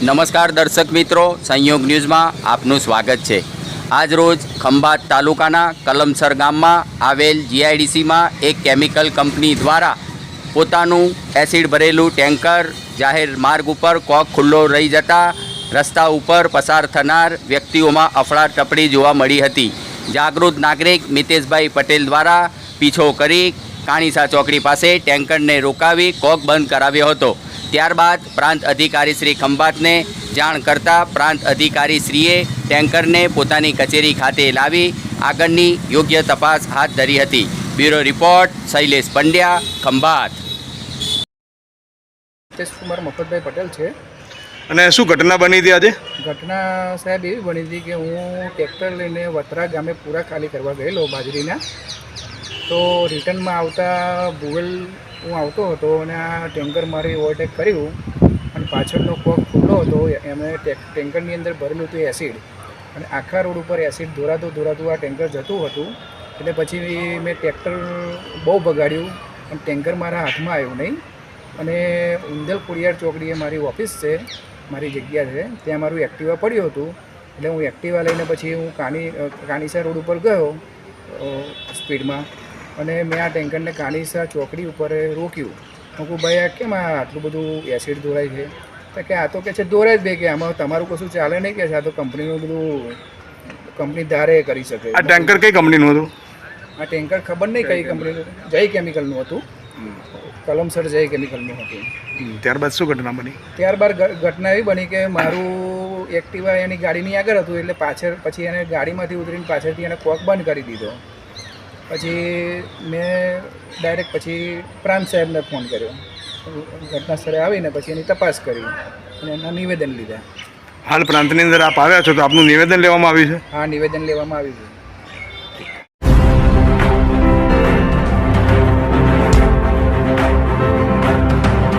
નમસ્કાર દર્શક મિત્રો, સંયોગ ન્યૂઝમાં આપનું સ્વાગત છે. આજ રોજ ખંભાત તાલુકાના કલમસર ગામમાં આવેલ જીઆઈડીસીમાં એક કેમિકલ કંપની દ્વારા પોતાનું એસિડ ભરેલું ટેન્કર જાહેર માર્ગ ઉપર કોક ખુલ્લો રહી જતા રસ્તા ઉપર પસાર થનાર વ્યક્તિઓમાં અફડાતફડી જોવા મળી હતી. જાગૃત નાગરિક મિતેશભાઈ પટેલ દ્વારા પીછો કરી કાણીસા ચોકડી પાસે ટેન્કરને રોકાવી કોક બંધ કરાવ્યો હતો. ત્યારબાદ પ્રાંત અધિકારી શ્રી ખંભાતને જાણ કરતા પ્રાંત અધિકારી શ્રીએ ટેન્કરને પોતાની કચેરી ખાતે લાવી આગળની યોગ્ય તપાસ હાથ ધરી હતી. Bureau report Shailesh Pandya Khambhat. Hitesh Kumar Mafatbhai Patel છે. અને શું ઘટના બની હતી આજે? ઘટના સાહેબ એવી બની હતી કે હું ટ્રેક્ટર લઈને વતરા ગામે પૂરા ખાલી કરવા ગયેલો બાજરીના. તો રિટર્નમાં આવતા ભૂગલ હું આવતો હતો અને આ ટેન્કર મારી ઓવરટેક કર્યું અને પાછળનો કોક ખુલ્લો હતો એમણે ટેન્કરની અંદર ભરેલું હતું એસિડ. અને આખા રોડ ઉપર એસિડ દોરાતું દોરાતું આ ટેન્કર જતું હતું. એટલે પછી મેં ટ્રેક્ટર બહુ બગાડ્યું અને ટેન્કર મારા હાથમાં આવ્યું નહીં. અને ઉંદલ ખોડિયાર ચોકડીએ મારી ઓફિસ છે, મારી જગ્યા છે, ત્યાં મારું એક્ટિવા પડ્યું હતું. એટલે હું એક્ટિવા લઈને પછી હું કાની કાનીસા રોડ ઉપર ગયો સ્પીડમાં. અને મેં આ ટેન્કરને કાનીસા ચોકડી ઉપર રોક્યું. હું કહું ભાઈ આ કેમ આટલું બધું એસિડ દોરાય છે? તો કે આ તો કે છે દોરાય જ બે કે આમાં તમારું કશું ચાલે નહીં કે છે? આ તો કંપનીનું બધું કંપની ધારે કરી શકે. આ ટેન્કર કઈ કંપનીનું હતું? આ ટેન્કર ખબર નહીં કઈ કંપનીનું જય કેમિકલનું હતું. કલમસર જય કેમિકલનું હતું. ત્યારબાદ શું ઘટના બની? ત્યારબાદ ઘટના એવી બની કે મારું એક્ટિવા એની ગાડીની આગળ હતું એટલે પાછળ પછી એને ગાડીમાંથી ઉતરીને પાછળથી એને કોક બંધ કરી દીધો. પછી મેં ડાયરેક્ટ પછી પ્રાંત સાહેબને ફોન કર્યો. ઘટના સ્થળે આવીને પછી એની તપાસ કરી અને એના નિવેદન લીધા. હાલ પ્રાંતની અંદર આપ આવ્યા છો તો આપનું નિવેદન લેવામાં આવ્યું છે? હા નિવેદન લેવામાં આવ્યું છે.